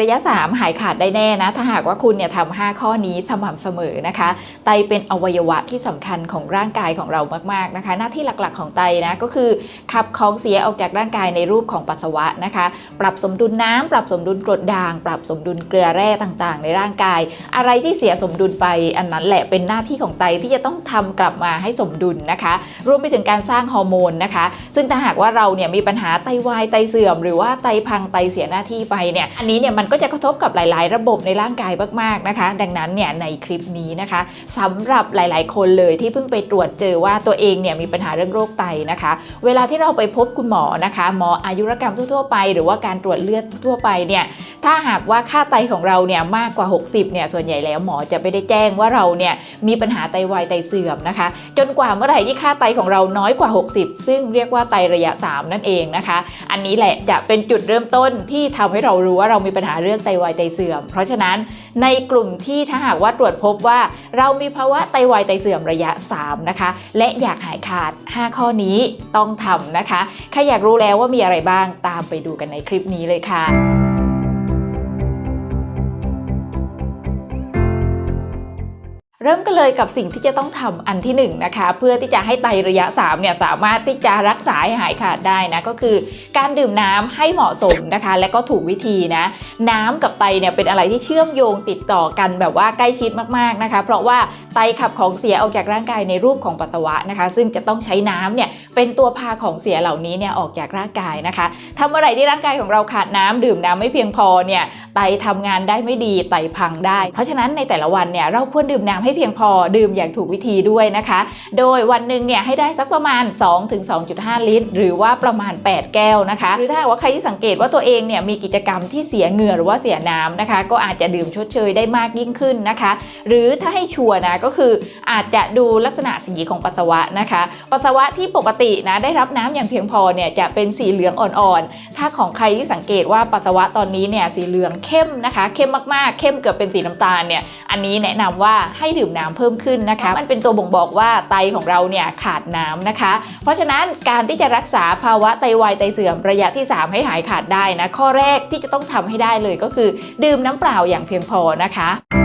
ระยะ 3 หายขาดได้แน่นะ ถ้าหากว่าคุณเนี่ยทำ5ข้อนี้สม่ำเสมอนะคะ ไตเป็นอวัยวะที่สำคัญของร่างกายของเรามากๆนะคะ หน้าที่หลักๆของไตนะก็คือขับของเสียออกจากร่างกายในรูปของปัสสาวะนะคะ ปรับสมดุลน้ำปรับสมดุลกรดด่าง ปรับสมดุลเกลือแร่ต่างๆ ในร่างกาย อะไรที่เสียสมดุลไป อันนั้นแหละเป็นหน้าที่ของไตที่จะต้องทำกลับมาให้สมดุลนะคะ รวมไปถึงการสร้างฮอร์โมนนะคะ ซึ่งถ้าหากว่าเราเนี่ยมีปัญหาไตวายไตเสื่อม หรือว่าไตพังไตเสียหน้าที่ไปเนี่ยอันนี้เนี่ยมันก็จะกระทบกับหลาย ๆ ระบบในร่างกายมากๆนะคะ ดังนั้นเนี่ยในคลิปนี้นะคะสำหรับหลาย ๆ คนเลยที่เพิ่งไปตรวจเจอว่าตัวเองเนี่ยมีปัญหาเรื่องโรคไตนะคะ เวลาที่เราไปพบคุณหมอนะคะหมออายุรกรรมทั่ว ๆ ไป หรือว่าการตรวจเลือดทั่วไปเนี่ยถ้าหากว่าค่าไตของเราเนี่ยมากกว่า 60เนี่ยส่วนใหญ่แล้วหมอจะไม่ได้แจ้งว่าเราเนี่ยมีปัญหาไตวายไตเสื่อมนะคะ จนกว่าเมื่อไหร่ที่ค่าไตของเราน้อยกว่า 60 ซึ่งเรียกว่าไตระยะ 3 นั่นเองนะคะ อันนี้แหละจะเป็นจุดเริ่มต้นที่ทำให้เรารู้ว่าเรามีปัญหาเรื่องไตวายไตเสื่อม เพราะฉะนั้นในกลุ่มที่ถ้าหากว่าตรวจพบว่า เรามีภาวะไตวายไตเสื่อมระยะ 3 นะคะ และอยากหายขาด 5 ข้อนี้ต้องทำนะคะใครอยากรู้แล้วว่ามีอะไรบ้างตามไปดูกันในคลิปนี้เลยค่ะ เริ่มกันเลยกับสิ่งที่จะต้องทำอันที่1นงนะคะ เพื่อที่จะให้ไตระยะ3เนี่ยสามารถที่จะรักษาให้หายขาดได้นะก็คือ การดื่มน้ำให้เหมาะสมนะคะ และก็ถูกวิธีนะ น้ำกับไตเนี่ยเป็นอะไรที่เชื่อมโยงติดต่อกันแบบว่าใกล้ชิดมากๆนะคะ เพราะว่าไตขับของเสียออกจากร่างกายในรูปของปัสสาวะนะคะ ซึ่งจะต้องใช้น้ำเนี่ย เป็นตัวพาของเสียเหล่านี้เนี่ยออกจากร่างกายนะคะทำอะไรที่ร่างกายของเราขาดน้ำดื่มน้ำไม่เพียงพอเนี่ยไตทำงานได้ไม่ดีไตพังได้ เพราะฉะนั้นในแต่ละวันเนี่ยเราควรดื่มน้ำให้เพียงพอดื่มอย่างถูกวิธีด้วยนะคะ โดยวันหนึ่งเนี่ยให้ได้สักประมาณ 2-2.5 ลิตร หรือว่าประมาณ 8 แก้วนะคะ หรือถ้าว่าใครที่สังเกตว่าตัวเองเนี่ยมีกิจกรรมที่เสียเหงื่อหรือว่าเสียน้ำนะคะ ก็อาจจะดื่มชดเชยได้มากยิ่งขึ้นนะคะ หรือถ้าให้ชัวร์นะก็คืออาจจะดูลักษณะสีของปัสสาวะนะคะ ปัสสาวะที่ปกตินะได้รับน้ำอย่างเพียงพอเนี่ยจะเป็นสีเหลืองอ่อนๆ ถ้าของใครที่สังเกตว่าปัสสาวะตอนนี้เนี่ยสีเหลืองเข้มนะคะ เข้มมากๆ เข้มเกือบเป็นสีน้ำตาลเนี่ยอันนี้แนะนำว่าให้ดื่มน้ำเพิ่มขึ้นนะคะ มันเป็นตัวบ่งบอกว่าไตของเราเนี่ยขาดน้ำนะคะ เพราะฉะนั้นการที่จะรักษาภาวะไตวายไตเสื่อมระยะที่ 3 ให้หายขาดได้นะข้อแรกที่จะต้องทำให้ได้เลยก็คือ ดื่มน้ำเปล่าอย่างเพียงพอนะคะ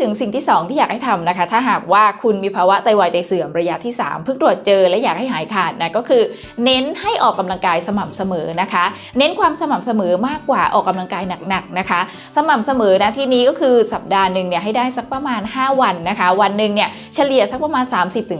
ถึงสิ่งที่ 2 ที่อยากให้ทำนะคะ ถ้าหากว่าคุณมีภาวะไตวายไตเสื่อมระยะที่ 3 เพิ่งตรวจเจอและอยากให้หายขาดนะก็คือ เน้นให้ออกกำลังกายสม่ำเสมอนะคะ เน้นความสม่ำเสมอมากกว่าออกกำลังกายหนักๆนะคะ สม่ำเสมอนะที่นี้ก็คือสัปดาห์หนึ่งเนี่ยให้ได้สักประมาณ 5 วันนะคะ วันหนึ่งเนี่ยเฉลี่ยสักประมาณ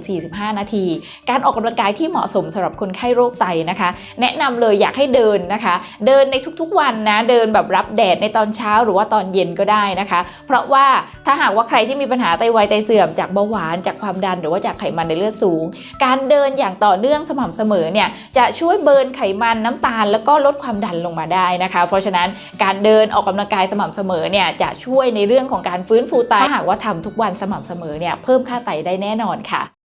30-45 นาที การออกกำลังกายที่เหมาะสมสำหรับคนไข้โรคไตนะคะ แนะนำเลยอยากให้เดินนะคะ เดินในทุกๆวันนะเดินแบบรับแดดในตอนเช้าหรือว่าตอนเย็นก็ได้นะคะ เพราะว่าถ้าหากว่าใครที่มีปัญหาไตวายไตเสื่อมจากเบาหวานจากความดันหรือว่าจากไขมันในเลือดสูง การเดินอย่างต่อเนื่องสม่ำเสมอเนี่ยจะช่วยเบิร์นไขมันน้ำตาล แล้วก็ลดความดันลงมาได้นะคะ เพราะฉะนั้นการเดินออกกำลังกายสม่ำเสมอเนี่ยจะช่วยในเรื่องของการฟื้นฟูไตถ้าหากว่าทำทุกวันสม่ำเสมอเนี่ยเพิ่มค่าไตได้แน่นอนค่ะ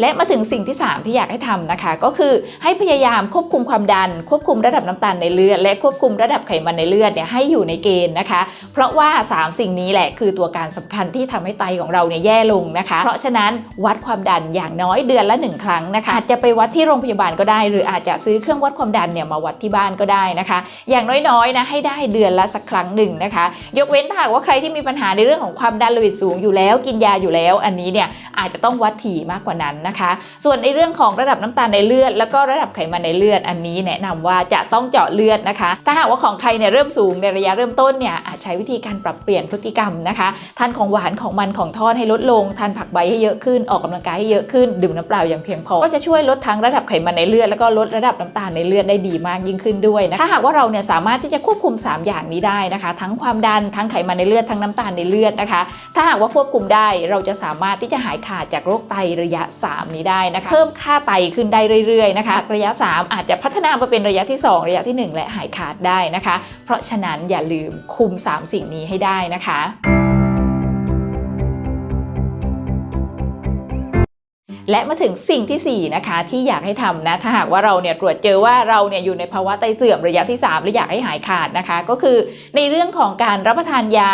และมาถึงสิ่งที่ 3 ที่อยากให้ทำนะคะ ก็คือให้พยายามควบคุมความดัน ควบคุมระดับน้ำตาลในเลือด และควบคุมระดับไขมันในเลือดเนี่ยให้อยู่ในเกณฑ์นะคะ เพราะว่า 3 สิ่งนี้แหละคือตัวการสำคัญที่ทำให้ไตของเราเนี่ยแย่ลงนะคะ เพราะฉะนั้นวัดความดันอย่างน้อยเดือนละ 1 ครั้งนะคะอาจจะไปวัดที่โรงพยาบาลก็ได้ หรืออาจจะซื้อเครื่องวัดความดันเนี่ยมาวัดที่บ้านก็ได้นะคะ อย่างน้อยๆนะให้ได้เดือนละสักครั้งหนึ่งนะคะ ยกเว้นถ้าหากว่าใครที่มีปัญหาในเรื่องของความดันโลหิตสูงอยู่แล้วกินยาอยู่แล้ว อันนี้เนี่ยอาจจะต้องวัดถี่มากกว่านั้นนะคะ ส่วนในเรื่องของระดับน้ำตาลในเลือด แล้วก็ระดับไขมันในเลือดอันนี้แนะนำว่าจะต้องเจาะเลือดนะคะ ถ้าหากว่าของใครเนี่ยเริ่มสูงในระยะเริ่มต้นเนี่ยอาจใช้วิธีการปรับเปลี่ยนพฤติกรรมนะคะทานของหวานของมันของทอดให้ลดลงทานผักใบให้เยอะขึ้นออกกำลังกายให้เยอะขึ้นดื่มน้ำเปล่าอย่างเพียงพอก็จะช่วยลดทั้งระดับไขมันในเลือดแล้วก็ลดระดับน้ำตาลในเลือดได้ดีมากยิ่งขึ้นด้วยนะถ้าหากว่าเราเนี่ยสามารถที่จะควบคุม 3 อย่างนี้ได้นะคะ ทั้งความดันทั้งไขมันในเลือดทั้งน้ำตาลในเลือดนะคะ ถ้าหากว่าควบคุมได้เราจะสามารถที่จะหายขาดจากโรคไตระยะ3 นี้ได้นะคะเพิ่มค่าไตขึ้นได้เรื่อยๆนะคะ ระยะ 3 อาจจะพัฒนามาเป็นระยะที่ 2 ระยะที่ 1 และหายขาดได้นะคะ เพราะฉะนั้นอย่าลืมคุม 3 สิ่งนี้ให้ได้นะคะ และมาถึงสิ่งทีสี่ 4 นะคะ ที่อยากให้ทำนะ ถ้าหากว่าเราเนี่ยตรวจเจอว่าเราเนี่ยอยู่ในภาวะไตเสื่อมระยะที่ 3 และอยากให้หายขาดนะคะ ก็คือในเรื่องของการรับประทานยา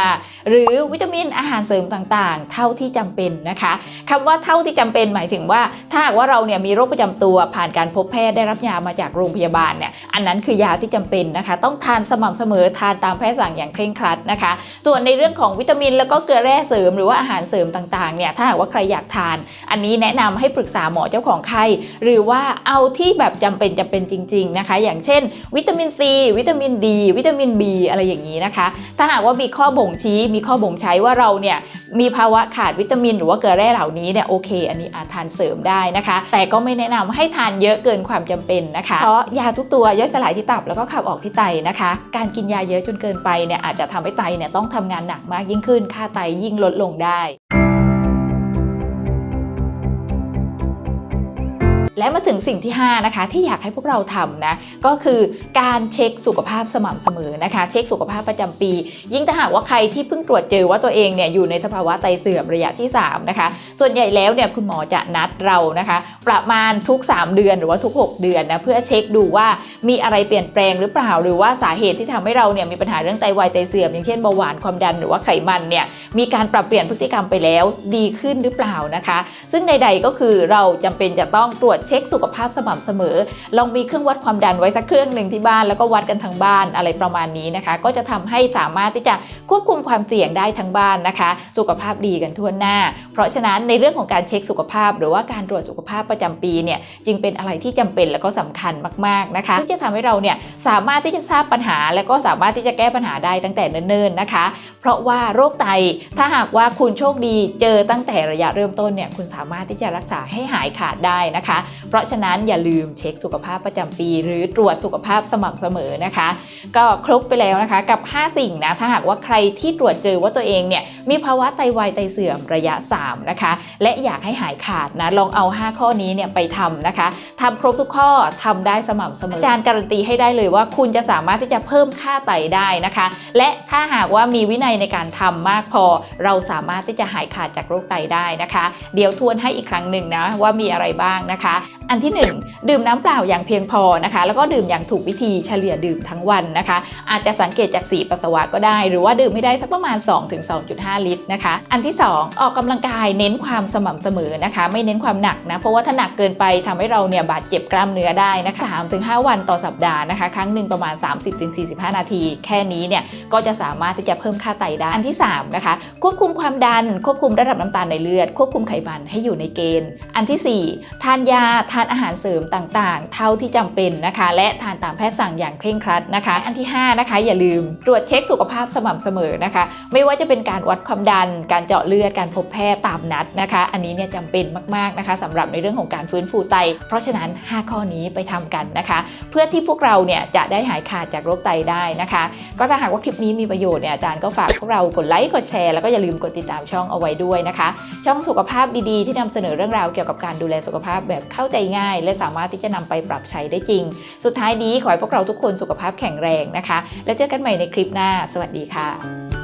หรือวิตามินอาหารเสริมต่างๆ เท่าที่จำเป็นนะคะคำว่าเท่าที่จำเป็นหมายถึงว่า ถ้าหากว่าเราเนี่ยมีโรคประจำตัวผ่านการพบแพทย์ได้รับยามาจากโรงพยาบาลเนี่ยอันนั้นคือยาที่จำเป็นนะคะ ต้องทานสม่ำเสมอทานตามแพทย์สั่งอย่างเคร่งครัดนะคะ ส่วนในเรื่องของวิตามินแล้วก็เกลือแร่เสริมหรือว่าอาหารเสริมต่างๆเนี่ยถ้าหากว่าใครอยากทาน อันนี้แนะนำใให้ปรึกษาหมอเจ้าของไข้หรือว่าเอาที่แบบจำเป็นจำเป็นจริง ๆนะคะ อย่างเช่น วิตามินซีวิตามินดีวิตามิน B อะไรอย่างนี้นะคะ ถ้าหากว่ามีข้อบ่งชี้ มีข้อบ่งใช้ว่าเราเนี่ยมีภาวะขาดวิตามิน หรือว่าเกลือแร่เหล่านี้เนี่ยโอเค อันนี้อาจทานเสริมได้นะคะ แต่ก็ไม่แนะนำให้ทานเยอะเกินความจำเป็นนะคะ เพราะยาทุกตัวย่อยสลายที่ตับแล้วก็ขับออกที่ไตนะคะ การกินยาเยอะจนเกินไปเนี่ยอาจจะทำให้ไตเนี่ยต้องทำงานหนักมากยิ่งขึ้น ค่าไตยิ่งลดลงได้ และมาถึงสิ่งที่ 5 นะคะ ที่อยากให้พวกเราทำนะก็คือการเช็คสุขภาพสม่ำเสมอนะคะ เช็คสุขภาพประจำปี ยิ่งถ้าหากว่าใครที่เพิ่งตรวจเจอว่าตัวเองเนี่ยอยู่ในสภาวะไตเสื่อมระยะที่ 3 นะคะ ส่วนใหญ่แล้วเนี่ยคุณหมอจะนัดเรานะคะ ประมาณทุก 3 เดือนหรือว่าทุก 6 เดือนนะเพื่อเช็คดูว่ามีอะไรเปลี่ยนแปลงหรือเปล่า หรือว่าสาเหตุที่ทำให้เราเนี่ยมีปัญหาเรื่องไตวายไตเสื่อมอย่างเช่นเบาหวานความดันหรือว่าไขมันเนี่ยมีการปรับเปลี่ยนพฤติกรรมไปแล้วดีขึ้นหรือเปล่านะคะ ซึ่งใด ๆก็คือเราจำเป็นจะต้องตรวจเช็คสุขภาพสม่ำเสมอ ลองมีเครื่องวัดความดันไว้สักเครื่องหนึ่งที่บ้าน แล้วก็วัดกันทั้งบ้านอะไรประมาณนี้นะคะ ก็จะทำให้สามารถที่จะควบคุมความเสี่ยงได้ทั้งบ้านนะคะ สุขภาพดีกันทั่วหน้า เพราะฉะนั้นในเรื่องของการเช็คสุขภาพ หรือว่าการตรวจสุขภาพประจำปีเนี่ยจึงเป็นอะไรที่จำเป็นและก็สำคัญมากๆนะคะซึ่งจะทำให้เราเนี่ยสามารถที่จะทราบปัญหา และก็สามารถที่จะแก้ปัญหาได้ตั้งแต่เนิ่นๆนะคะ เพราะว่าโรคไตถ้าหากว่าคุณโชคดีเจอตั้งแต่ระยะเริ่มต้นเนี่ยคุณสามารถที่จะรักษาให้หายขาดได้นะคะเพราะฉะนั้นอย่าลืมเช็คสุขภาพประจำปี หรือตรวจสุขภาพสม่ำเสมอนะคะ ก็ครบไปแล้วนะคะกับ 5 สิ่งนะถ้าหากว่าใครที่ตรวจเจอว่าตัวเองเนี่ยมีภาวะไตวายไตเสื่อมระยะ 3 นะคะ และอยากให้หายขาดนะลองเอา 5 ข้อนี้เนี่ยไปทำนะคะทำครบทุกข้อทำได้สม่ำเสมออาจารย์การันตีให้ได้เลยว่าคุณจะสามารถที่จะเพิ่มค่าไตได้นะคะ และถ้าหากว่ามีวินัยในการทำมากพอ เราสามารถที่จะหายขาดจากโรคไตได้นะคะ เดี๋ยวทวนให้อีกครั้งหนึ่งนะว่ามีอะไรบ้างนะคะอันที่ 1 ดื่มน้ำเปล่าอย่างเพียงพอนะคะ แล้วก็ดื่มอย่างถูกวิธีเฉลี่ยดื่มทั้งวันนะคะ อาจจะสังเกตจากสีปัสสาวะก็ได้ หรือว่าดื่มไม่ได้สักประมาณ 2-2.5 ลิตรนะคะ อันที่ 2 ออกกำลังกายเน้นความสม่ำเสมอนะคะ ไม่เน้นความหนักนะ เพราะว่าถ้าหนักเกินไปทำให้เราเนี่ยบาดเจ็บกล้ามเนื้อได้นะ3-5วันต่อสัปดาห์นะคะ ครั้งหนึ่งประมาณ 30-45 นาที แค่นี้เนี่ยก็จะสามารถที่จะเพิ่มค่าไตได้ อันที่3นะคะควบคุมความดัน ควบคุมระดับน้ำตาลในเลือด ควบคุมไขมันให้อยู่ในเกณฑ์ อันทีสี่4 ทานยาทานอาหารเสริมต่างๆ เท่าที่จำเป็นนะคะ และทานตามแพทย์สั่งอย่างเคร่งครัดนะคะ อันที่ 5 นะคะ อย่าลืมตรวจเช็คสุขภาพสม่ำเสมอนะคะ ไม่ว่าจะเป็นการวัดความดัน การเจาะเลือดการพบแพทย์ตามนัดนะคะ อันนี้เนี่ยจำเป็นมากๆนะคะสำหรับในเรื่องของการฟื้นฟูไต เพราะฉะนั้น 5 ข้อนี้ไปทำกันนะคะ เพื่อที่พวกเราเนี่ยจะได้หายขาดจากโรคไตได้นะคะ ก็ถ้าหากว่าคลิปนี้มีประโยชน์เนี่ยอาจารย์ก็ฝากพวกเรากดไลค์กดแชร์แล้วก็อย่าลืมกดติดตามช่องเอาไว้ด้วยนะคะ ช่องสุขภาพดีๆที่นำเสนอเรื่องราวเกี่ยวกับการดูแลสุขภาพแบบเข้าาใจง่าย และสามารถที่จะนำไปปรับใช้ได้จริง สุดท้ายนี้ขอให้พวกเราทุกคนสุขภาพแข็งแรงนะคะ แล้วเจอกันใหม่ในคลิปหน้า สวัสดีค่ะ